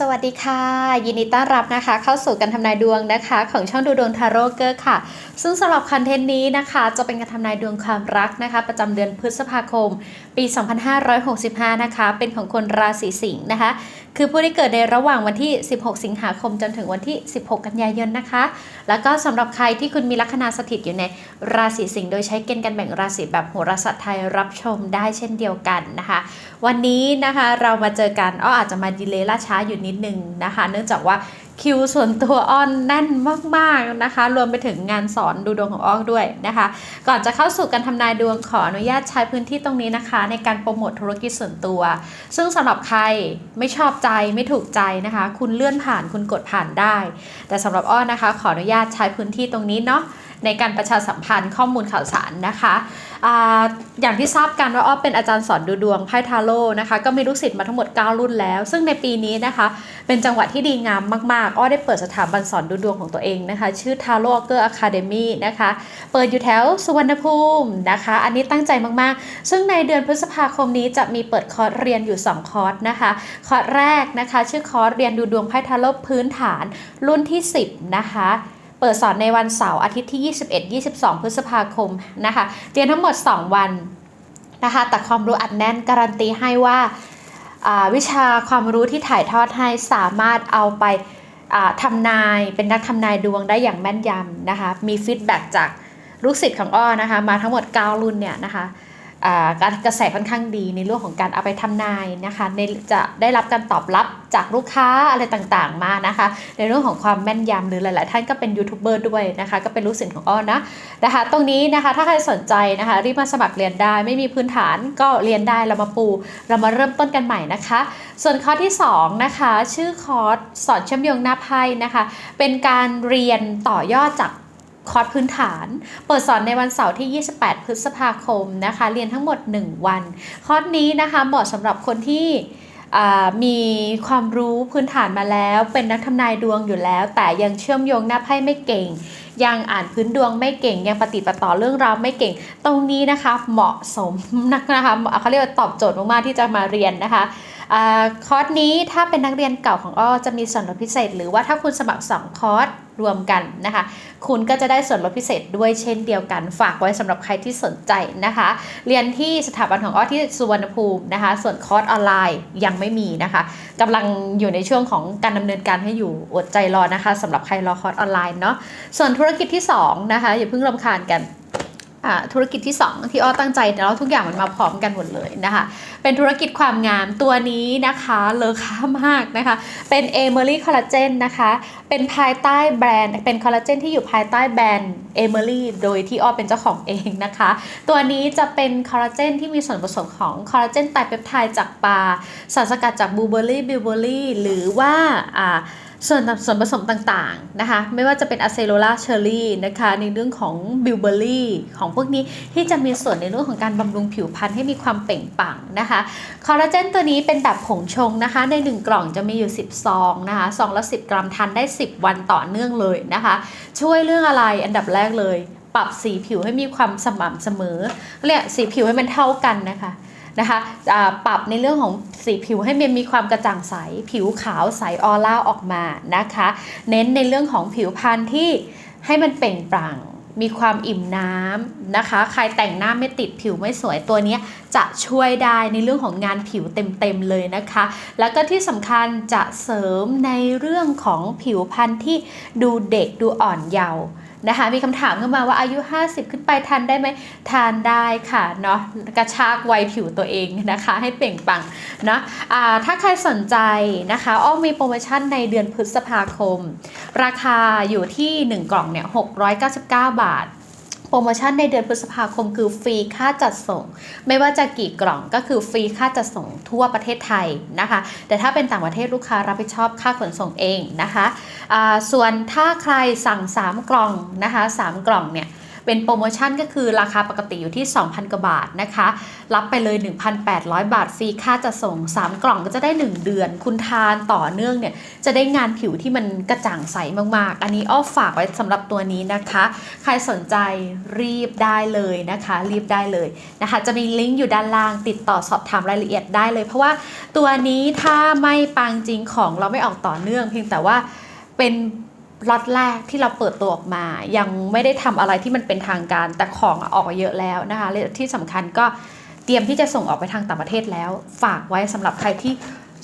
สวัสดีค่ะ ยินดีต้อนรับนะคะ เข้าสู่การทำนายดวงนะคะ ของช่องดูดวงทาโร่เกอร์ค่ะ ซึ่งสำหรับคอนเทนต์นี้นะคะ จะเป็นการทำนายดวงความรักนะคะ ประจำเดือนพฤษภาคม ปี 2565 นะคะ เป็นของคนราศีสิงห์นะคะคือผู้ที่เกิดในระหว่างวันที่ 16 สิงหาคม จนถึงวันที่ 16 กันยายนนะคะ แล้วก็สำหรับใครที่คุณมีลัคนาสถิตอยู่ในราศีสิงห์โดยใช้เกณฑ์การแบ่งราศีแบบโหราศาสตร์ไทยรับชมได้เช่นเดียวกันนะคะ วันนี้นะคะเรามาเจอกันอ้ออาจจะมาดีเลย์ล่าช้าอยู่นิดนึงนะคะ เนื่องจากว่าคิวส่วนตัวอ้อนแน่นมากๆนะคะ รวมไปถึงงานสอนดูดวงของอ้อด้วยนะคะ ก่อนจะเข้าสู่การทำนายดวงขออนุญาตใช้พื้นที่ตรงนี้นะคะ ในการโปรโมทธุรกิจส่วนตัว ซึ่งสำหรับใครไม่ชอบใจไม่ถูกใจนะคะ คุณเลื่อนผ่านคุณกดผ่านได้ แต่สำหรับอ้อนะคะ ขออนุญาตใช้พื้นที่ตรงนี้เนาะในการประชาสัมพันธ์ข้อมูลข่าวสารนะคะ อย่างที่ทราบกันว่าอ้อเป็นอาจารย์สอนดูดวงไพ่ทาโร่นะคะ ก็มีลูกศิษย์มาทั้งหมด 9 รุ่นแล้ว ซึ่งในปีนี้นะคะ เป็นจังหวะที่ดีงามมากๆ อ้อได้เปิดสถาบันสอนดูดวงของตัวเองนะคะ ชื่อ t a r o g e r Academy นะคะ เปิดอยู่แถวสุวรรณภูมินะคะ อันนี้ตั้งใจมากๆ ซึ่งในเดือนพฤษภาคมนี้จะมีเปิดคอร์สเรียนอยู่ 2 คอร์สนะคะ คอร์สแรกนะคะ ชื่อคอร์สเรียนดูดวงไพ่ทาโร่พื้นฐานรุ่นที่ 10 นะคะ ปิดสอนในวันเสาร์อาทิตย์ที่ 21-22 พฤษภาคมนะคะเรียนทั้งหมด 2 วันนะคะแต่ความรู้อัดแน่นการันตีให้ว่าวิชาความรู้ที่ถ่ายทอดให้สามารถเอาไปทำนายเป็นนักทำนายดวงได้อย่างแม่นยำนะคะมีฟีดแบ็กจากลูกศิษย์ของอ้อนะคะมาทั้งหมด 9 รุ่นเนี่ยนะคะ การกระแสค่อนข้างดีในเรื่องของการเอาไปทำนายนะคะในจะได้รับการตอบรับจากลูกค้าอะไรต่างๆมานะคะ ในเรื่องของความแม่นยำหรือหลาย ๆ ท่านก็เป็นยูทูบเบอร์ด้วยนะคะก็เป็นลูกศิษย์ของอ้อนะนะคะ ตรงนี้นะคะถ้าใครสนใจนะคะรีบมาสมัครเรียนได้ ไม่มีพื้นฐานก็เรียนได้เรามาปู เรามาเริ่มต้นกันใหม่นะคะ ส่วนคอร์สที่2นะคะชื่อคอร์สสอนเชื่อมโยงหน้าไพ่นะคะ เป็นการเรียนต่อยอดจาก คอร์สพื้นฐาน เปิดสอนในวันเสาร์ที่ 28 พฤษภาคมนะคะ เรียนทั้งหมด 1 วัน คอร์สนี้นะคะเหมาะสำหรับคนที่มีความรู้พื้นฐานมาแล้ว เป็นนักทำนายดวงอยู่แล้ว แต่ยังเชื่อมโยงหน้าไพ่ไม่เก่ง ยังอ่านพื้นดวงไม่เก่ง ยังปฏิปต่อเรื่องราวไม่เก่ง ตรงนี้นะคะเหมาะสมนักนะคะเขาเรียกว่าตอบโจทย์มากๆที่จะมาเรียนนะคะอคอร์สนี้ถ้าเป็นนักเรียนเก่าของอ้อจะมีส่วนลดพิเศษ หรือว่าถ้าคุณสมัคร 2 คอร์ส รวมกันนะคะ คุณก็จะได้ส่วนลดพิเศษด้วยเช่นเดียวกัน ฝากไว้สำหรับใครที่สนใจนะคะ เรียนที่สถาบันของอ้อที่สุวรรณภูมินะคะ ส่วนคอร์สออนไลน์ยังไม่มีนะคะกำลังอยู่ในช่วงของการดำเนินการให้อยู่อดใจรอนะคะสำหรับใครรอคอร์สออนไลน์เนาะส่วนธุรกิจที่2นะคะอย่าเพิ่งรำคาญกัน ธุรกิจที่ 2 ที่อ้อตั้งใจแล้วทุกอย่างมันมาพร้อมกันหมดเลยนะคะ เป็นธุรกิจความงามตัวนี้นะคะเลอค่ามากนะคะ เป็นเอเมอรี่คอลลาเจนนะคะ เป็นภายใต้แบรนด์ เป็นคอลลาเจนที่อยู่ภายใต้แบรนด์เอเมอรี่โดยที่อ้อเป็นเจ้าของเองนะคะ ตัวนี้จะเป็นคอลลาเจนที่มีส่วนผสมของคอลลาเจนไตรเปปไทด์จากปลาสารสกัดจากบลูเบอร์รี่บิวเบอร์รี่หรือว่าอ่า ส่วนส่วนผสมต่างๆนะคะ ไม่ว่าจะเป็นอะเซโ l ล่าเชอร์รี่นะคะในเรื่องของบิวเบอรี่ของพวกนี้ที่จะมีส่วนในเรื่องของการบำรุงผิวพรรณให้มีความเปล่งปลั่งนะคะคอลลาเจนตัวนี้เป็นแบบผงชงนะคะ ใน 1 กล่องจะมีอยู่ 10 ซองนะคะซองละ 10 กรัมทานได้ 10 วันต่อเนื่องเลยนะคะ ช่วยเรื่องอะไรอันดับแรกเลย ปรับสีผิวให้มีความสม่ำเสมอเรียกสีผิวให้มันเท่ากันนะคะ นะคะปรับในเรื่องของสีผิวให้มันมีความกระจ่างใส ผิวขาวใสออร่าออกมานะคะ เน้นในเรื่องของผิวพรรณที่ให้มันเปล่งปลั่งมีความอิ่มน้ำนะคะ ใครแต่งหน้าไม่ติดผิวไม่สวยตัวนี้จะช่วยได้ในเรื่องของงานผิวเต็มๆเลยนะคะ แล้วก็ที่สำคัญจะเสริมในเรื่องของผิวพรรณที่ดูเด็กดูอ่อนเยาว์ นะคะมีคำถามเข้ามาว่าอายุ 50 ขึ้นไปทานได้ไหมทานได้ค่ะเนาะกระชากวัยผิวตัวเองนะคะ ให้เปล่งปลังเนาะถ้าใครสนใจนะคะอ้อมมีโปรโมชั่นในเดือนพฤษภาคม ราคาอยู่ที่ 1 กล่องเนี่ย699 บาท รโมชั่นในเดือนพฤษภาคมคือฟรีค่าจัดส่ง ไม่ว่าจะกี่กล่องก็คือฟรีค่าจัดส่งทั่วประเทศไทยนะคะ แต่ถ้าเป็นต่างประเทศลูกค้ารับผิดชอบค่าขนส่งเองนะคะะส่วนถ้าใครสั่ง 3 กล่องนะคะ3กล่องเนี่ย เป็นโปรโมชั่นก็คือราคาปกติอยู่ที่ 2,000 กว่าบาทนะคะ รับไปเลย 1,800 บาทฟรีค่าจะส่ง 3 กล่องก็จะได้ 1 เดือน คุณทานต่อเนื่องเนี่ยจะได้งานผิวที่มันกระจ่างใสมากๆ อันนี้อ้อฝากไว้สำหรับตัวนี้นะคะ ใครสนใจรีบได้เลยนะคะ รีบได้เลยนะคะ จะมีลิงก์อยู่ด้านล่างติดต่อสอบถามรายละเอียดได้เลย เพราะว่าตัวนี้ถ้าไม่ปังจริงของเราไม่ออกต่อเนื่อง เพียงแต่ว่าเป็น ล็อตแรกที่เราเปิดตัวออกมา ยังไม่ได้ทำอะไรที่มันเป็นทางการ แต่ของออกเยอะแล้วนะคะและที่สำคัญก็เตรียมที่จะส่งออกไปทางต่างประเทศแล้ว ฝากไว้สำหรับใครที่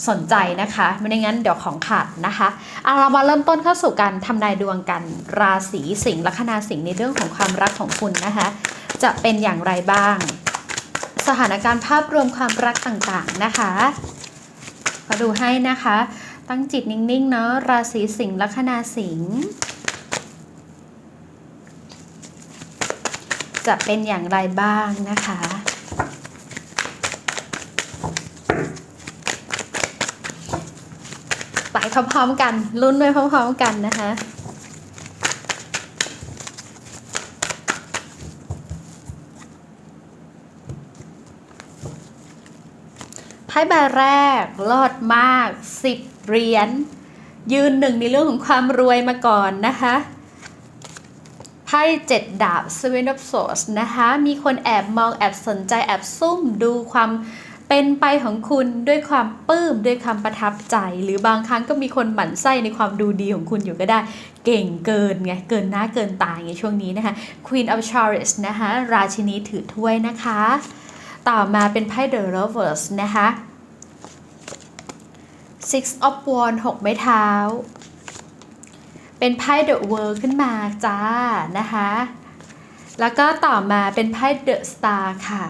สนใจนะคะไม่อย่างนั้นเดี๋ยวของขาดนะคะเอาเรามาเริ่มต้นเข้าสู่การทำนายดวงกันราศีสิงห์ลัคนาสิงห์ในเรื่องของความรักของคุณนะคะ จะเป็นอย่างไรบ้าง สถานการณ์ภาพรวมความรักต่างๆนะคะมาดูให้นะคะ ตั้งจิตนิ่งๆเนาะราศีสิงห์ลัคนาสิงห์จะเป็นอย่างไรบ้างนะคะไปพร้อมๆกันลุ้นไปพร้อมๆกันนะคะไพ่ใบแรกรอดมาก 10 เหรียญยืนหนึ่งในเรื่องของความรวยมาก่อนนะคะไพ่เจ็ดดาบ Seven of Swords นะคะ มีคนแอบมองแอบสนใจแอบซุ่มดูความเป็นไปของคุณด้วยความปลื้มด้วยความประทับใจ หรือบางครั้งก็มีคนหมั่นไส้ในความดูดีของคุณอยู่ก็ได้ เก่งเกินไงเกินหน้าเกินตาไงช่วงนี้นะคะ Queen of Chariot นะคะ ราชินีถือถ้วยนะคะ ต่อมาเป็นไพ่ The Lovers นะคะ Six of Wands 6ไม้เท้า เป็นไพ่ The World ขึ้นมาจ้านะคะ แล้วก็ต่อมาเป็นไพ่ The Star ค่ะ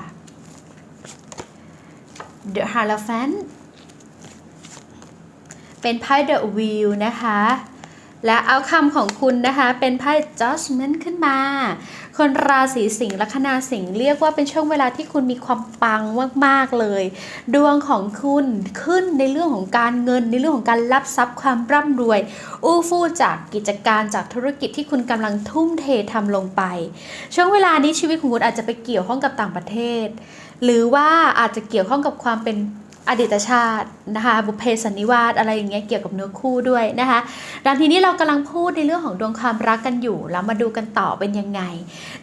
The Hierophant เป็นไพ่ The Wheel นะคะ และเอาคำของคุณนะคะ เป็นไพ่ Judgment ขึ้นมา คนราศีสิงห์ลัคนาสิงห์เรียกว่าเป็นช่วงเวลาที่คุณมีความปังมากๆเลย ดวงของคุณขึ้นในเรื่องของการเงิน ในเรื่องของการรับทรัพย์ความร่ำรวย อู้ฟู่จากกิจการจากธุรกิจที่คุณกำลังทุ่มเททำลงไป ช่วงเวลานี้ชีวิตของคุณอาจจะไปเกี่ยวข้องกับต่างประเทศ หรือว่าอาจจะเกี่ยวข้องกับความเป็น อดีตชาตินะคะบุพเพสันนิวาสอะไรอย่างเงี้ยเกี่ยวกับเนื้อคู่ด้วยนะคะดังทีนี้เรากำลังพูดในเรื่องของดวงความรักกันอยู่ แล้วมาดูกันต่อเป็นยังไง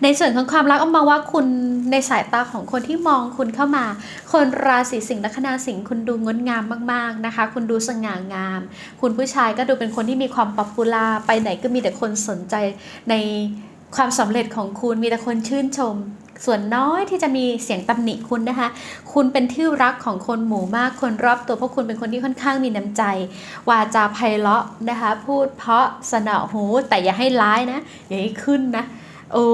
ในส่วนของความรักเอามาว่าคุณในสายตาของคนที่มองคุณเข้ามา คนราศีสิงห์ลัคนาสิงห์คุณดูงดงามมากๆนะคะ คุณดูสง่างาม คุณผู้ชายก็ดูเป็นคนที่มีความป๊อปปูล่าไปไหนก็มีแต่คนสนใจในความสำเร็จของคุณมีแต่คนชื่นชม ส่วนน้อยที่จะมีเสียงตำหนิคุณนะคะ คุณเป็นที่รักของคนหมู่มากคนรอบตัวเพราะคุณเป็นคนที่ค่อนข้างมีน้ำใจ วาจาไพเราะนะคะ พูดเพราะสนอหู แต่อย่าให้ร้ายนะ อย่าให้ขึ้นนะโอ้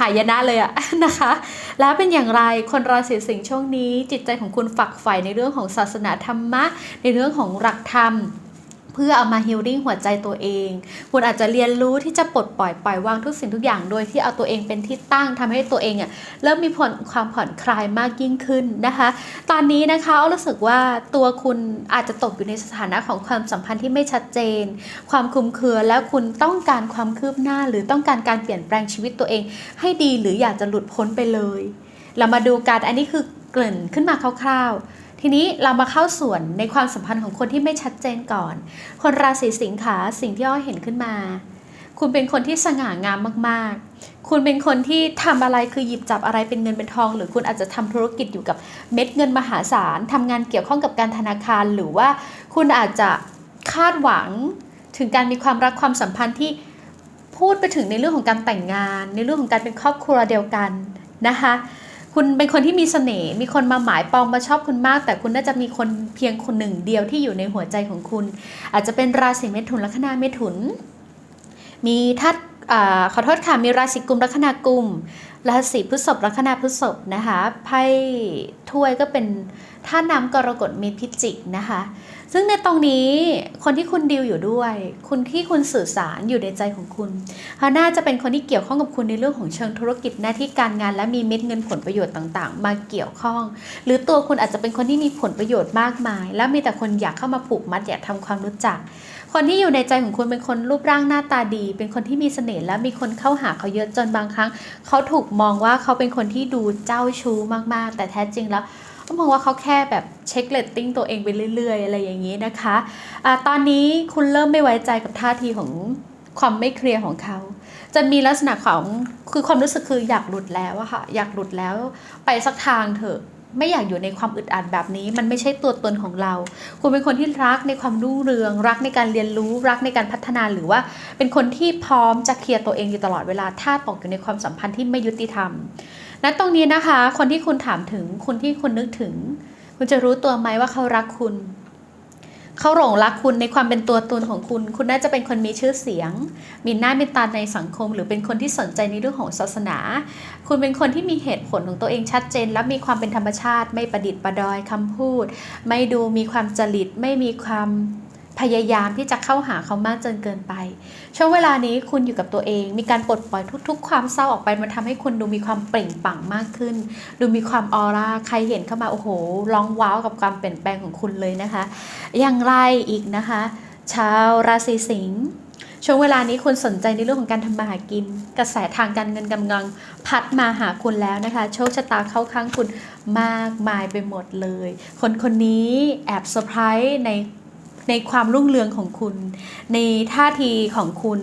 หายนะเลยอะนะคะ แล้วเป็นอย่างไรคนราศีสิงห์ช่วงนี้ จิตใจของคุณฝักใฝ่ในเรื่องของศาสนาธรรมะ ในเรื่องของหลักธรรม พื่อเอามาฮิลลิ่งหัวใจตัวเอง คุณอาจจะเรียนรู้ที่จะปลดปล่อยปล่อยวางทุกสิ่งทุกอย่างโดยที่เอาตัวเองเป็นที่ตั้งทำให้ตัวเองอะเริ่มมีผลความผ่อนคลายมากยิ่งขึ้นนะคะ ตอนนี้นะคะอ้อรู้สึกว่าตัวคุณอาจจะตกอยู่ในสถานะของความสัมพันธ์ที่ไม่ชัดเจน ความคลุมเครือแล้วคุณต้องการความคืบหน้า หรือต้องการการเปลี่ยนแปลงชีวิตตัวเอง ให้ดีหรืออยากจะหลุดพ้นไปเลย เรามาดูกันอันนี้คือเกริ่นขึ้นมาคร่าวๆ ทีนี้เรามาเข้าส่วนในความสัมพันธ์ของคนที่ไม่ชัดเจนก่อน คนราศีสิงค์ขาสิ่งที่อ้อเห็นขึ้นมา คุณเป็นคนที่สง่างามมากๆ คุณเป็นคนที่ทำอะไรคือหยิบจับอะไรเป็นเงินเป็นทอง หรือคุณอาจจะทำธุรกิจอยู่กับเม็ดเงินมหาศาลทำงานเกี่ยวข้องกับการธนาคาร หรือว่าคุณอาจจะคาดหวังถึงการมีความรักความสัมพันธ์ที่พูดไปถึงในเรื่องของการแต่งงาน ในเรื่องของการเป็นครอบครัวเดียวกันนะคะ คุณเป็นคนที่มีเสน่ห์มีคนมาหมายปองมาชอบคุณมาก แต่คุณน่าจะมีคนเพียงคนหนึ่งเดียวที่อยู่ในหัวใจของคุณ อาจจะเป็นราศีเมถุนลัคนาเมถุน มีทัด อขอโทษค่ะ มีราศีกุมลัคนากุมราศีพฤษภลัคนาพฤษภนะคะไพ่ถ้วยก็เป็นท่าน้ำกรกฎมีพิจิกนะคะ ซึ่งในตรงนี้คนที่คุณดีลอยู่ด้วย คุณที่คุณสื่อสารอยู่ในใจของคุณเขาน่าจะเป็นคนที่เกี่ยวข้องกับคุณในเรื่องของเชิงธุรกิจหน้าที่การงาน และมีเม็ดเงินผลประโยชน์ต่างๆ มาเกี่ยวข้อง หรือตัวคุณอาจจะเป็นคนที่มีผลประโยชน์มากมาย และมีแต่คนอยากเข้ามาผูกมัดอยากทำความรู้จัก คนที่อยู่ในใจของคุณเป็นคนรูปร่างหน้าตาดี เป็นคนที่มีเสน่ห์และมีคนเข้าหาเขาเยอะจนบางครั้ง เขาถูกมองว่าเขาเป็นคนที่ดูเจ้าชู้มากๆ แต่แท้จริงแล้วก็มองว่าเขาแค่แบบเช็คเลตติ้งตัวเองไปเรื่อยๆ อะไรอย่างนี้นะคะอะตอนนี้คุณเริ่มไม่ไว้ใจกับท่าทีของความไม่เคลียร์ของเขา จะมีลักษณะของคือความรู้สึกคืออยากหลุดแล้วอะค่ะ อยากหลุดแล้วไปสักทางเถอะ ไม่อยากอยู่ในความอึดอัดแบบนี้ มันไม่ใช่ตัวตนของเรา คุณเป็นคนที่รักในความรุ่งเรือง รักในการเรียนรู้ รักในการพัฒนาหรือว่า เป็นคนที่พร้อมจะเคลียร์ตัวเองอยู่ตลอดเวลา ถ้าตกอยู่ในความสัมพันธ์ที่ไม่ยุติธรรมณตรงนี้นะคะ คนที่คุณถามถึง คนที่คุณนึกถึง คุณจะรู้ตัวไหมว่าเขารักคุณ เขาหลงรักคุณในความเป็นตัวตนของคุณ คุณน่าจะเป็นคนมีชื่อเสียง มีหน้ามีตาในสังคม หรือเป็นคนที่สนใจในเรื่องของศาสนา คุณเป็นคนที่มีเหตุผลของตัวเองชัดเจน และมีความเป็นธรรมชาติ ไม่ประดิษฐ์ประดอยคำพูด ไม่ดูมีความจริตไม่มีความ พยายามที่จะเข้าหาเขามากจนเกินไป ช่วงเวลานี้คุณอยู่กับตัวเอง มีการปลดปล่อยทุก ๆ ความเศร้าออกไปมันทำให้คุณดูมีความเปล่งปลั่งมากขึ้น ดูมีความออร่าใครเห็นเข้ามาโอ้โหร้องว้าวกับความเปลี่ยนแปลงของคุณเลยนะคะ อย่างไรอีกนะคะ ชาวราศีสิงห์ช่วงเวลานี้คุณสนใจในเรื่องของการทำมาหากิน กระแสทางการเงินกำลังพัดมาหาคุณแล้วนะคะ โชคชะตาเข้าข้างคุณมากมายไปหมดเลย คนคนนี้แอบเซอร์ไพรส์ใน ในความรุ่งเรืองของคุณ ในท่าทีของคุณ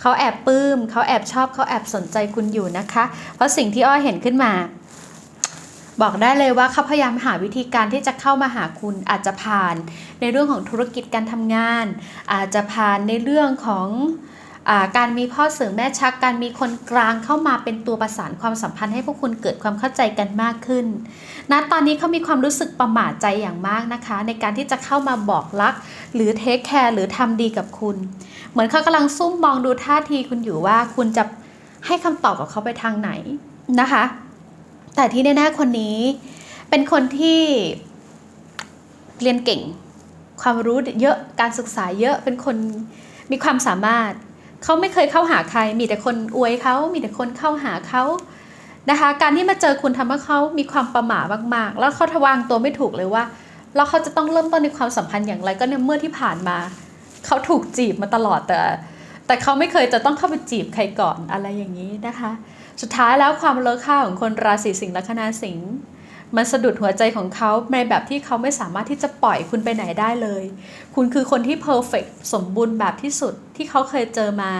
เขาแอบปลื้มเขาแอบชอบเขาแอบสนใจคุณอยู่นะคะ เพราะสิ่งที่อ้อยเห็นขึ้นมา บอกได้เลยว่าเขาพยายามหาวิธีการที่จะเข้ามาหาคุณอาจจะผ่าน ในเรื่องของธุรกิจการทำงาน อาจจะผ่านในเรื่องของ การมีพ่อเสือแม่ชัก การมีคนกลางเข้ามาเป็นตัวประสานความสัมพันธ์ให้พวกคุณเกิดความเข้าใจกันมากขึ้นณตอนนี้เขามีความรู้สึกประหม่าใจอย่างมากนะคะ ในการที่จะเข้ามาบอกรัก หรือเทคแคร์หรือทำดีกับคุณ เหมือนเขากำลังซุ่มมองดูท่าทีคุณอยู่ว่าคุณจะให้คำตอบกับเขาไปทางไหนนะคะ แต่ที่แน่ๆคนนี้เป็นคนที่เรียนเก่ง ความรู้เยอะการศึกษาเยอะเป็นคนมีความสามารถ เขาไม่เคยเข้าหาใคร มีแต่คนอวยเขามีแต่คนเข้าหาเขานะคะ การที่มาเจอคุณทำให้เขามีความประหม่ามาก ๆ แล้วเขาทวางตัวไม่ถูกเลยว่า แล้วเขาจะต้องเริ่มต้นในความสัมพันธ์อย่างไร ก็ในเมื่อที่ผ่านมาเขาถูกจีบมาตลอดแต่ แต่เขาไม่เคยจะต้องเข้าไปจีบใครก่อนอะไรอย่างนี้นะคะ สุดท้ายแล้วความเลอค่าของคนราศีสิงห์ละคณาสิงห์ มันสะดุดหัวใจของเขาในแบบที่เขาไม่สามารถที่จะปล่อยคุณไปไหนได้เลย คุณคือคนที่เพอร์เฟกสมบูรณ์แบบที่สุดที่เขาเคยเจอมา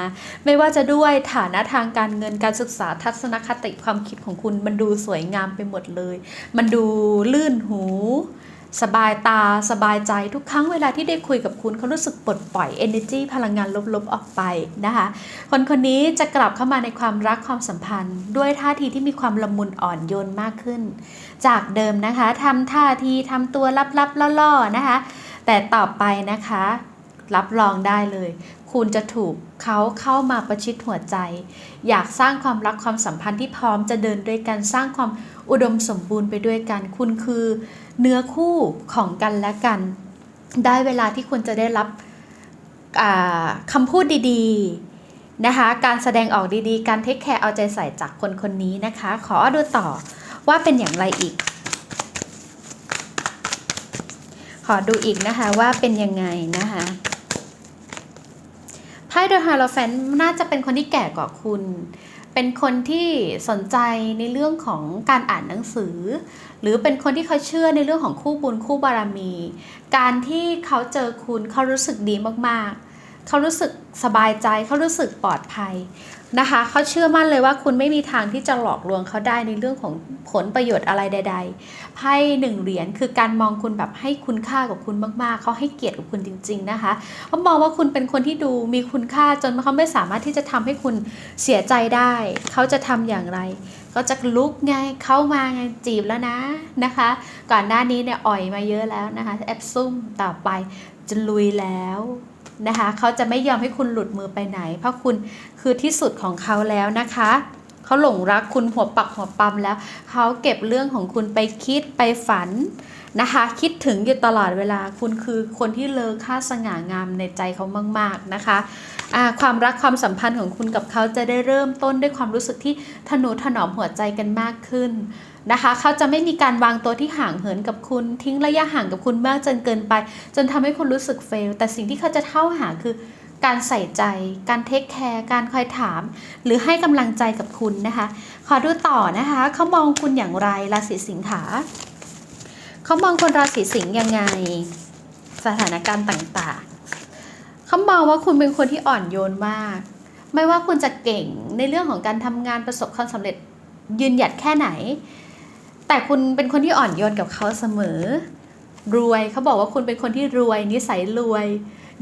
ไม่ว่าจะด้วยฐานะทางการเงินการศึกษาทัศนคติความคิดของคุณ มันดูสวยงามไปหมดเลย มันดูลื่นหู สบายตาสบายใจทุกครั้งเวลาที่ได้คุยกับคุณเขารู้สึกปลดปล่อย energy พลังงานลบๆออกไปนะคะ คนคนนี้จะกลับเข้ามาในความรักความสัมพันธ์ ด้วยท่าทีที่มีความละมุนอ่อนโยนมากขึ้น จากเดิมนะคะทำท่าทีทำตัวลับๆล่อๆนะคะ แต่ต่อไปนะคะ รับรองได้เลย คุณจะถูกเขาเข้ามาประชิดหัวใจ อยากสร้างความรักความสัมพันธ์ที่พร้อมจะเดินด้วยกันสร้างความอุดมสมบูรณ์ไปด้วยกันคุณคือ เนื้อคู่ของกันและกัน ได้เวลาที่คุณจะได้รับคำพูดดีๆนะคะ การแสดงออกดีๆ การเทคแคร์เอาใจใส่จากคนคนนี้นะคะ ขอดูต่อว่าเป็นอย่างไรอีก ขอดูอีกนะคะว่าเป็นยังไงนะคะไพ่เดอะฮาโลแฟนน่าจะเป็นคนที่แก่กว่าคุณ เป็นคนที่สนใจในเรื่องของการอ่านหนังสือ หรือเป็นคนที่เขาเชื่อในเรื่องของคู่บุญคู่บารมี การที่เขาเจอคุณเขารู้สึกดีมากๆ เขารู้สึกสบายใจเขารู้สึกปลอดภัย นะคะเขาเชื่อมั่นเลยว่าคุณไม่มีทางที่จะหลอกลวงเขาได้ในเรื่องของผลประโยชน์อะไรใด ๆ ไพ่หนึ่งเหรียญคือการมองคุณแบบให้คุณค่ากับคุณมากๆ เขาให้เกียรติกับคุณจริง ๆนะคะเขามองว่าคุณเป็นคนที่ดูมีคุณค่าจนเขาไม่สามารถที่จะทำให้คุณเสียใจได้ เขาจะทำอย่างไรก็จะลุกไงเข้ามาไงจีบแล้วนะนะคะ ก่อนหน้านี้เนี่ยอ่อยมาเยอะแล้วนะคะแอบซุ่มต่อไปจะลุยแล้ว นะคะเขาจะไม่ยอมให้คุณหลุดมือไปไหน เพราะคุณคือที่สุดของเขาแล้วนะคะเขาหลงรักคุณหัวปักหัวปั๊มแล้วเขาเก็บเรื่องของคุณไปคิดไปฝันนะคะ คิดถึงอยู่ตลอดเวลาคุณคือคนที่เลอค่าสง่างามในใจเขามาก ๆนะคะอ่าความรักความสัมพันธ์ของคุณกับเขาจะได้เริ่มต้นด้วยความรู้สึกที่ทนุถนอมหัวใจกันมากขึ้น นะคะ เขาจะไม่มีการวางตัวที่ห่างเหินกับคุณ ทิ้งระยะห่างกับคุณมากจนเกินไป จนทำให้คุณรู้สึกเฟล แต่สิ่งที่เขาจะเข้าหาคือการใส่ใจ การเทคแคร์ การคอยถาม หรือให้กำลังใจกับคุณนะคะ ขอดูต่อนะคะ เขามองคุณอย่างไร ราศีสิงหาเขามองคนราศีสิงห์ยังไง สถานการณ์ต่างๆ เขามองว่าคุณเป็นคนที่อ่อนโยนมาก ไม่ว่าคุณจะเก่งในเรื่องของการทำงานประสบความสำเร็จยืนหยัดแค่ไหน แต่คุณเป็นคนที่อ่อนโยนกับเขาเสมอ รวยเขาบอกว่าคุณเป็นคนที่รวย นิสัยรวย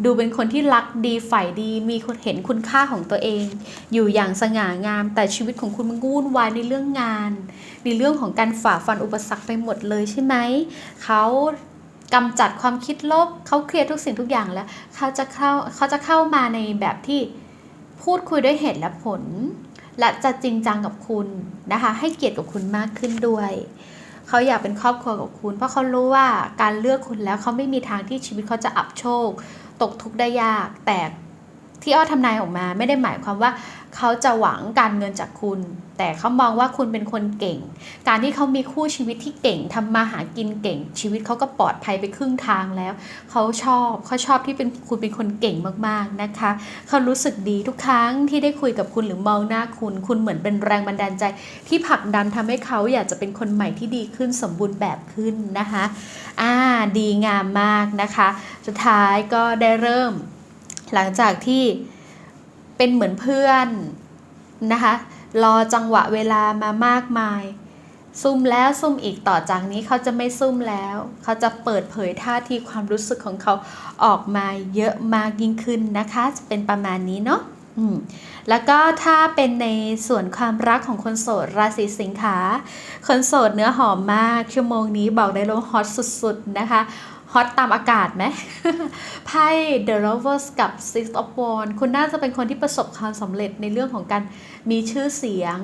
ดูเป็นคนที่รักดีฝ่ายดีมีคนเห็นคุณค่าของตัวเอง อยู่อย่างสง่างาม แต่ชีวิตของคุณมันวุ่นวายในเรื่องงาน ในเรื่องของการฝ่าฟันอุปสรรคไปหมดเลยใช่ไหมเขากำจัดความคิดลบเขาเคลียร์ทุกสิ่งทุกอย่างแล้วเขาจะเข้าเขาจะเข้ามาในแบบที่พูดคุยด้วยเหตุและผล และจะจริงจังกับคุณนะคะ ให้เกียรติกับคุณมากขึ้นด้วยเขาอยากเป็นครอบครัวกับคุณ เพราะเขารู้ว่าการเลือกคุณแล้วเขาไม่มีทางที่ชีวิตเขาจะอับโชค ตกทุกข์ได้ยาก แต่ ที่อ้อทำนายออกมาไม่ได้หมายความว่าเขาจะหวังการเงินจากคุณ แต่เขามองว่าคุณเป็นคนเก่ง การที่เขามีคู่ชีวิตที่เก่งทำมาหากินเก่ง ชีวิตเขาก็ปลอดภัยไปครึ่งทางแล้ว เขาชอบเขาชอบที่เป็นคุณเป็นคนเก่งมากๆนะคะ เขารู้สึกดีทุกครั้งที่ได้คุยกับคุณหรือมองหน้าคุณ คุณเหมือนเป็นแรงบันดาลใจ ที่ผลักดันทำให้เขาอยากจะเป็นคนใหม่ที่ดีขึ้นสมบูรณ์แบบขึ้นนะคะอ่าดีงามมากนะคะ สุดท้ายก็ได้เริ่ม หลังจากที่เป็นเหมือนเพื่อนนะคะรอจังหวะเวลามามากมาย ซุ่มแล้วซุ่มอีกต่อจากนี้เขาจะไม่ซุ่มแล้ว เขาจะเปิดเผยท่าทีความรู้สึกของเขาออกมาเยอะมากยิ่งขึ้นนะคะ จะเป็นประมาณนี้เนาะอืมแล้วก็ถ้าเป็นในส่วนความรักของคนโสดราศีสิงหาคนโสดเนื้อหอมมากชั่วโมงนี้บอกได้เลยฮอตสุดๆนะคะ ฮอตตามอากาศไหมไพ่ The Lovers กับ Six of Wands คุณน่าจะเป็นคนที่ประสบความสำเร็จในเรื่องของการมีชื่อเสียง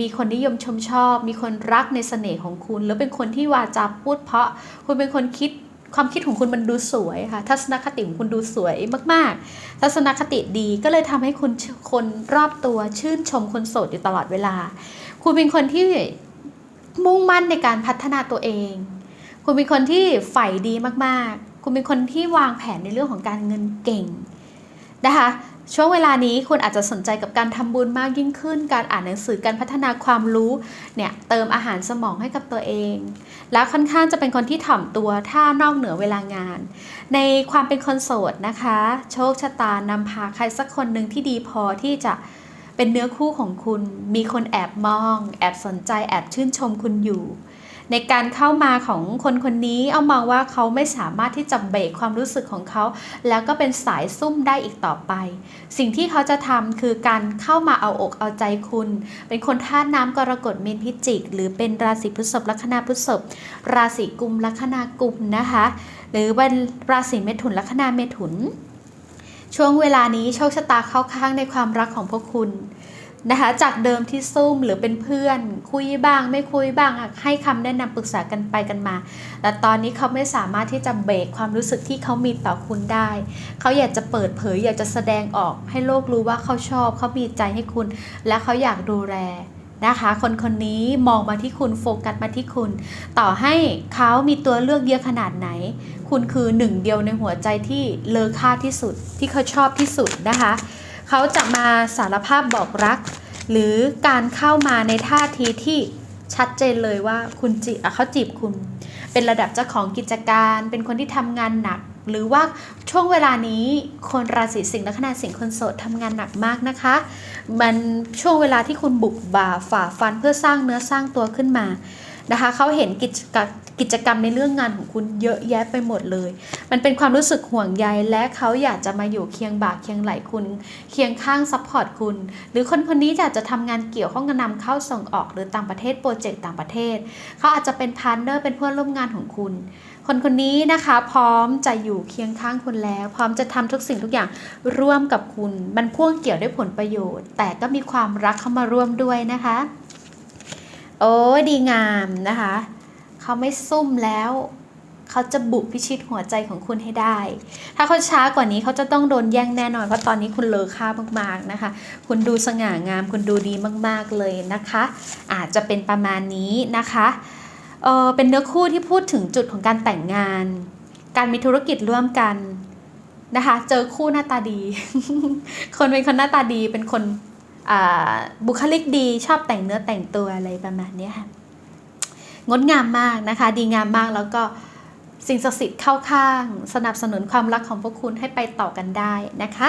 มีคนนิยมชมชอบ มีคนรักในเสน่ห์ของคุณ แล้วเป็นคนที่วาจาพูดเพราะ คุณเป็นคนคิดความคิดของคุณมันดูสวยค่ะ ทัศนคติของคุณดูสวยมาก ๆ ทัศนคติดีก็เลยทำให้คุณคนรอบตัวชื่นชมคนโสดอยู่ตลอดเวลา คุณเป็นคนที่มุ่งมั่นในการพัฒนาตัวเอง คุณเป็นคนที่ใฝ่ดีมากๆ คุณเป็นคนที่วางแผนในเรื่องของการเงินเก่งนะคะ ช่วงเวลานี้คุณอาจจะสนใจกับการทำบุญมากยิ่งขึ้น การอ่านหนังสือการพัฒนาความรู้เนี่ยเติมอาหารสมองให้กับตัวเอง แล้วค่อนข้างจะเป็นคนที่ถ่อมตัวถ้านอกเหนือเวลางาน ในความเป็นคนโสดนะคะ โชคชะตานำพาใครสักคนหนึ่งที่ดีพอที่จะเป็นเนื้อคู่ของคุณ มีคนแอบมอง แอบสนใจ แอบชื่นชมคุณอยู่ ในการเข้ามาของคนคนนี้เอามองว่าเขาไม่สามารถที่จะเบรกความรู้สึกของเขา แล้วก็เป็นสายซุ่มได้อีกต่อไป สิ่งที่เขาจะทำคือการเข้ามาเอาอกเอาใจคุณ เป็นคนธาตุน้ำกรกฎเมนพิจิก หรือเป็นราศีพฤษภลัคนาพฤษภราศีกุมลัคนากุมนะคะ หรือเป็นราศีเมถุนลัคนาเมถุน ช่วงเวลานี้โชคชะตาเข้าข้างในความรักของพวกคุณ นะคะจากเดิมที่ซุ่มหรือเป็นเพื่อน คุยบ้าง ไม่คุยบ้างให้คำแนะนำปรึกษากันไปกันมา แต่ตอนนี้เขาไม่สามารถที่จะเบรกความรู้สึกที่เขามีต่อคุณได้ เขาอยากจะเปิดเผย อยากจะแสดงออกให้โลกรู้ว่าเขาชอบ เขามีใจให้คุณ และเขาอยากดูแลนะคะ คนคนนี้มองมาที่คุณโฟกัสมาที่คุณ ต่อให้เขามีตัวเลือกเยอะขนาดไหน คุณคือหนึ่งเดียวในหัวใจที่เลอค่าที่สุดที่เขาชอบที่สุดนะคะ เขาจะมาสารภาพบอกรัก หรือการเข้ามาในท่าทีที่ชัดเจนเลยว่าคุณจีเขาจีบคุณ เป็นระดับเจ้าของกิจการ เป็นคนที่ทำงานหนัก หรือว่าช่วงเวลานี้คนราศีสิงห์และขณะสิงห์คนโสดทำงานหนักมากนะคะ มันช่วงเวลาที่คุณบุกบ่าฝ่าฟันเพื่อสร้างเนื้อสร้างตัวขึ้นมานะคะเขาเห็นกิจ กิจกรรมในเรื่องงานของคุณเยอะแยะไปหมดเลย มันเป็นความรู้สึกห่วงใยและเขาอยากจะมาอยู่เคียงบ่าเคียงไหลคุณ เคียงข้างซัพพอร์ตคุณ หรือคนคนนี้อยากจะทำงานเกี่ยวข้องกับนำเข้าส่งออกหรือต่างประเทศโปรเจกต์ต่างประเทศ เขาอาจจะเป็นพาร์ทเนอร์เป็นเพื่อนร่วมงานของคุณ คนคนนี้นะคะพร้อมจะอยู่เคียงข้างคุณแล้ว พร้อมจะทำทุกสิ่งทุกอย่างร่วมกับคุณ มันพ่วงเกี่ยวด้วยผลประโยชน์ แต่ก็มีความรักเข้ามาร่วมด้วยนะคะ โอ้ดีงามนะคะ เขาไม่ซุ่มแล้ว เขาจะบุกพิชิตหัวใจของคุณให้ได้ ถ้าเขาช้ากว่านี้เขาจะต้องโดนแย่งแน่นอน เพราะตอนนี้คุณเลอค่ามากๆนะคะ คุณดูสง่างาม คุณดูดีมากๆเลยนะคะ อาจจะเป็นประมาณนี้นะคะเออเป็นเนื้อคู่ที่พูดถึงจุดของการแต่งงาน การมีธุรกิจร่วมกันนะคะ เจอคู่หน้าตาดี คนเป็นคนหน้าตาดี เป็นคนบุคลิกดี ชอบแต่งเนื้อแต่งตัวอะไรประมาณนี้ค่ะ งดงามมากนะคะ ดีงามมากแล้วก็สิ่งศักดิ์สิทธิ์เข้าข้าง สนับสนุนความรักของพวกคุณให้ไปต่อกันได้นะคะ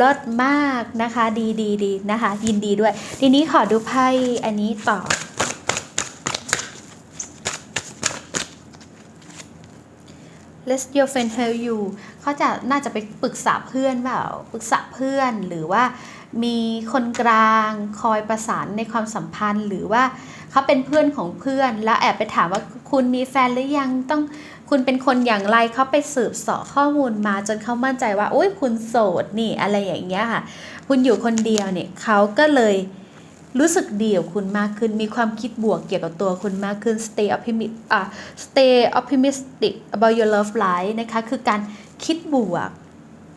ลดมากนะคะดีดีดีนะคะ ยินดีด้วย ทีนี้ขอดูไพ่อันนี้ต่อ Let your friend help you เขาจะน่าจะไปปรึกษาเพื่อนเปล่าปรึกษาเพื่อนหรือว่ามีคนกลางคอยประสานในความสัมพันธ์หรือว่า เขาเป็นเพื่อนของเพื่อน แล้วแอบไปถามว่าคุณมีแฟนหรือยังต้องคุณเป็นคนอย่างไรเขาไปสืบเสาะข้อมูลมาจนเขามั่นใจว่าโอ้ยคุณโสดนี่อะไรอย่างเงี้ยค่ะ คุณอยู่คนเดียวเนี่ยเขาก็เลยรู้สึกดีกับคุณมากขึ้น มีความคิดบวกเกี่ยวกับตัวคุณมากขึ้น stay optimistic อะ stay optimistic about your love life นะคะ คือการคิดบวก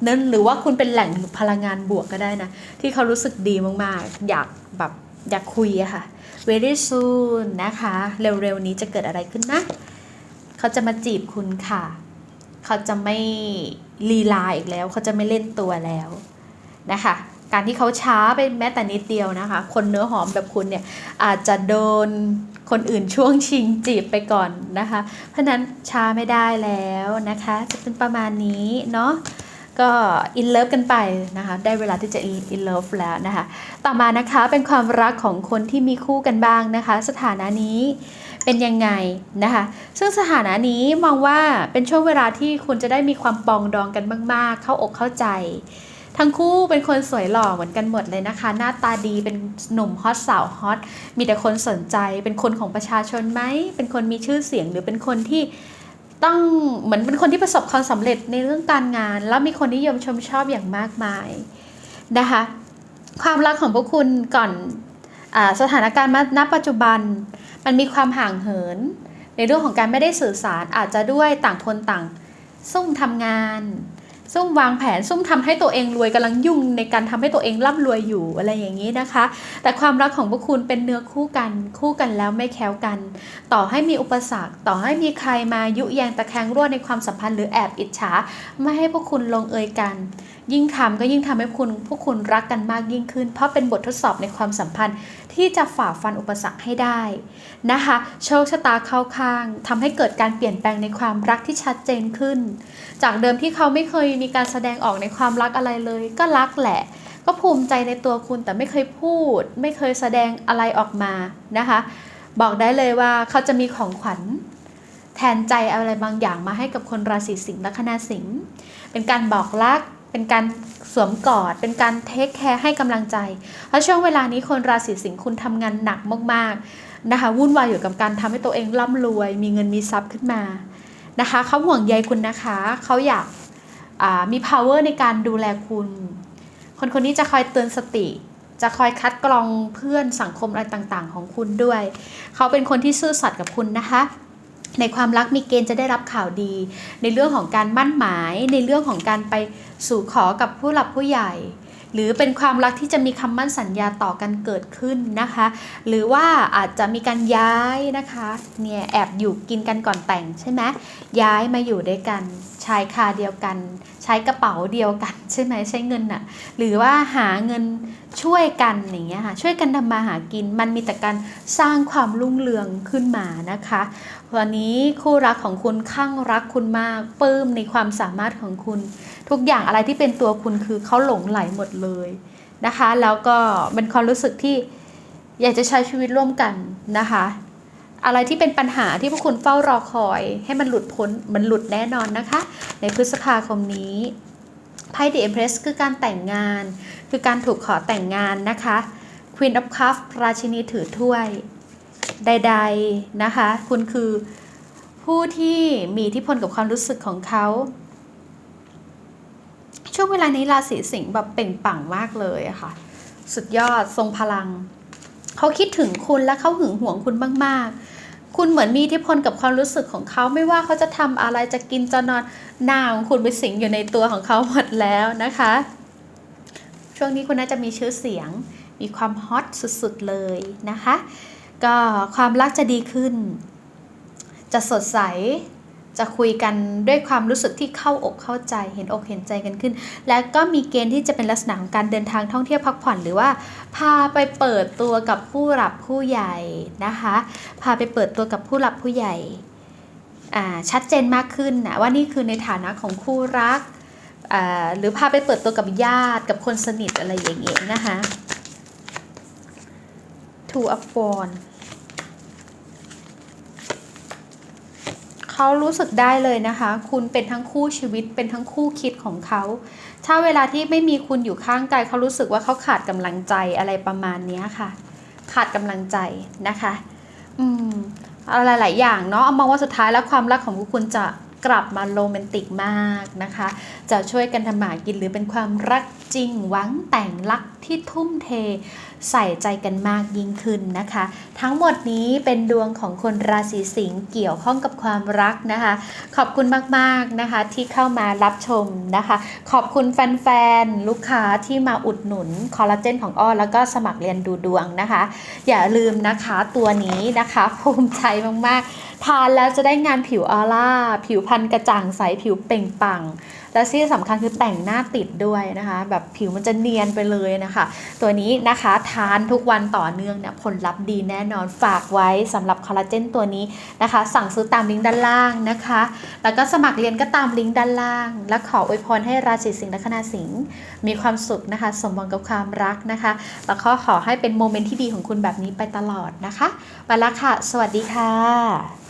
นั้นหรือว่าคุณเป็นแหล่งพลังงานบวกก็ได้นะ ที่เขารู้สึกดีมากๆ อยากแบบ อยากคุยอะค่ะ very soon นะคะ เร็วๆนี้จะเกิดอะไรขึ้นนะ เขาจะมาจีบคุณค่ะ เขาจะไม่ลีลาอีกแล้ว เขาจะไม่เล่นตัวแล้วนะคะ การที่เขาช้าไปแม้แต่นิดเดียวนะคะ คนเนื้อหอมแบบคุณเนี่ยอาจจะโดนคนอื่นช่วงชิงจีบไปก่อนนะคะ เพราะฉะนั้นช้าไม่ได้แล้วนะคะ จะเป็นประมาณนี้เนาะ ก็อินเลิฟกันไปนะคะ ได้เวลาที่จะอินเลิฟแล้วนะคะ ต่อมานะคะเป็นความรักของคนที่มีคู่กันบ้างนะคะ สถานะนี้เป็นยังไงนะคะ ซึ่งสถานะนี้มองว่าเป็นช่วงเวลาที่คุณจะได้มีความปองดองกันมาก ๆ เข้าอกเข้าใจ ทั้งคู่เป็นคนสวยหล่อเหมือนกันหมดเลยนะคะ หน้าตาดีเป็นหนุ่มฮอตสาวฮอตมีแต่คนสนใจ เป็นคนของประชาชนไหมเป็นคนมีชื่อเสียงหรือเป็นคนที่ ต้องเหมือนเป็นคนที่ประสบความสำเร็จในเรื่องการงาน แล้วมีคนนิยมชมชอบอย่างมากมายนะคะความรักของพวกคุณก่อนอสถานการณ์ณปัจจุบัน มันมีความห่างเหิน ในเรื่องของการไม่ได้สื่อสารอาจจะด้วยต่างคนต่างซุ่มทำงาน ซุ่มวางแผนซุ่มทำให้ตัวเองรวยกำลังยุ่งในการทำให้ตัวเองร่ำรวยอยู่อะไรอย่างนี้นะคะ แต่ความรักของพวกคุณเป็นเนื้อคู่กัน คู่กันแล้วไม่แค้วกัน ต่อให้มีอุปสรรค ต่อให้มีใครมายุแยงตะแคงรั่วในความสัมพันธ์หรือแอบอิจฉา ไม่ให้พวกคุณลงเอยกัน ยิ่งทำก็ยิ่งทำให้คุณพวกคุณรักกันมากยิ่งขึ้น เพราะเป็นบททดสอบในความสัมพันธ์ที่จะฝ่าฟันอุปสรรคให้ได้นะคะ โชคชะตาเข้าข้างทำให้เกิดการเปลี่ยนแปลงในความรักที่ชัดเจนขึ้น จากเดิมที่เขาไม่เคยมีการแสดงออกในความรักอะไรเลย ก็รักแหละ ก็ภูมิใจในตัวคุณแต่ไม่เคยพูด ไม่เคยแสดงอะไรออกมานะคะ บอกได้เลยว่าเขาจะมีของขวัญแทนใจอะไรบางอย่างมาให้กับคนราศีสิงห์และคณะสิงห์เป็นการบอกรัก เป็นการสวมกอด เป็นการเทคแคร์ให้กำลังใจ เพราะช่วงเวลานี้คนราศีสิงห์คุณทำงานหนักมากๆนะคะวุ่นวายอยู่กับการทำให้ตัวเองร่ำรวย มีเงินมีทรัพย์ขึ้นมานะคะเขาห่วงใยคุณนะคะเขาอยากมี power ในการดูแลคุณ คนคนนี้จะคอยเตือนสติ จะคอยคัดกรองเพื่อนสังคมอะไรต่างๆ ของคุณด้วย เขาเป็นคนที่ซื่อสัตย์กับคุณนะคะ ในความรักมีเกณฑ์จะได้รับข่าวดี ในเรื่องของการมั่นหมาย ในเรื่องของการไปสู่ขอกับผู้หลักผู้ใหญ่ หรือเป็นความรักที่จะมีคำมั่นสัญญาต่อกันเกิดขึ้นนะคะ หรือว่าอาจจะมีการย้ายนะคะเนี่ยแอบอยู่กินกันก่อนแต่งใช่ไหมย้ายมาอยู่ด้วยกันใช้คาเดียวกัน ใช้กระเป๋าเดียวกันใช่ไหมใช้เงินอะหรือว่าหาเงินช่วยกันอย่างเงี้ยค่ะช่วยกันทำมาหากินมันมีแต่การสร้างความรุ่งเรืองขึ้นมานะคะ วันนี้คู่รักของคุณข้างรักคุณมากปลื้มในความสามารถของคุณ ทุกอย่างอะไรที่เป็นตัวคุณคือเขาหลงไหลหมดเลยนะคะ แล้วก็เป็นความรู้สึกที่อยากจะใช้ชีวิตร่วมกันนะคะ อะไรที่เป็นปัญหาที่พวกคุณเฝ้ารอคอย ให้มันหลุดพ้นมันหลุดแน่นอนนะคะ ในพฤษภาคมนี้ไพ่ The Empress คือการแต่งงาน คือการถูกขอแต่งงานนะคะ Queen of Cups ราชินีถือถ้วย ใด ๆนะคะ คุณคือผู้ที่มีอิทธิพลกับความรู้สึกของเขา ช่วงเวลานี้ราศีสิงห์แบบเป่งปังมากเลยอะค่ะ สุดยอดทรงพลัง เขาคิดถึงคุณและเขาหึงหวงคุณมาก ๆ คุณเหมือนมีอิทธิพลกับความรู้สึกของเขาไม่ว่าเขาจะทำอะไรจะกินจะนอนหน้าของคุณไปสิงอยู่ในตัวของเขาหมดแล้วนะคะ ช่วงนี้คุณน่าจะมีชื่อเสียง มีความฮอตสุด ๆ เลยนะคะ ก็ความรักจะดีขึ้น จะสดใส จะคุยกันด้วยความรู้สึกที่เข้าอกเข้าใจ เห็นอกเห็นใจกันขึ้น และก็มีเกณฑ์ที่จะเป็นลักษณะของการเดินทางท่องเที่ยวพักผ่อน หรือว่า พาไปเปิดตัวกับผู้หลักผู้ใหญ่นะคะ พาไปเปิดตัวกับผู้หลักผู้ใหญ่ชัดเจนมากขึ้นนะว่านี่คือในฐานะของคู่รัก หรือพาไปเปิดตัวกับญาติกับคนสนิทอะไรอย่างเงี้ยนะคะ Two of Wands เขารู้สึกได้เลยนะคะ คุณเป็นทั้งคู่ชีวิตเป็นทั้งคู่คิดของเขา ถ้าเวลาที่ไม่มีคุณอยู่ข้างกายเขารู้สึกว่าเขาขาดกำลังใจอะไรประมาณนี้ค่ะ ขาดกำลังใจนะคะ อืมอะไรหลายอย่างเนาะเอามองว่าสุดท้ายแล้วความรักของคุณจะกลับมาโรแมนติกมากนะคะ จะช่วยกันทำหมากินหรือเป็นความรักจริงหวังแต่งรักที่ทุ่มเท ใส่ใจกันมากยิ่งขึ้นนะคะ ทั้งหมดนี้เป็นดวงของคนราศีสิงห์เกี่ยวข้องกับความรักนะคะ ขอบคุณมากๆนะคะที่เข้ามารับชมนะคะ ขอบคุณแฟนๆ ลูกค้าที่มาอุดหนุนคอลลาเจนของอ้อแล้วก็สมัครเรียนดูดวงนะคะ อย่าลืมนะคะตัวนี้นะคะ ภูมิใจมากๆ ทานแล้วจะได้งานผิวออร่า ผิวพรรณกระจ่างใสผิวเปล่งปัง และที่สำคัญคือแต่งหน้าติดด้วยนะคะ แบบผิวมันจะเนียนไปเลยนะคะ ตัวนี้นะคะทานทุกวันต่อเนื่องเนี่ยผลลัพธ์ดีแน่นอนฝากไว้สำหรับคอลลาเจนตัวนี้นะคะ สั่งซื้อตามลิงก์ด้านล่างนะคะ แล้วก็สมัครเรียนก็ตามลิงก์ด้านล่าง และขออวยพรให้ราศีสิงห์และคณาสิงห์มีความสุขนะคะ สมหวังกับความรักนะคะ แล้วก็ขอให้เป็นโมเมนต์ที่ดีของคุณแบบนี้ไปตลอดนะคะไปละค่ะ สวัสดีค่ะ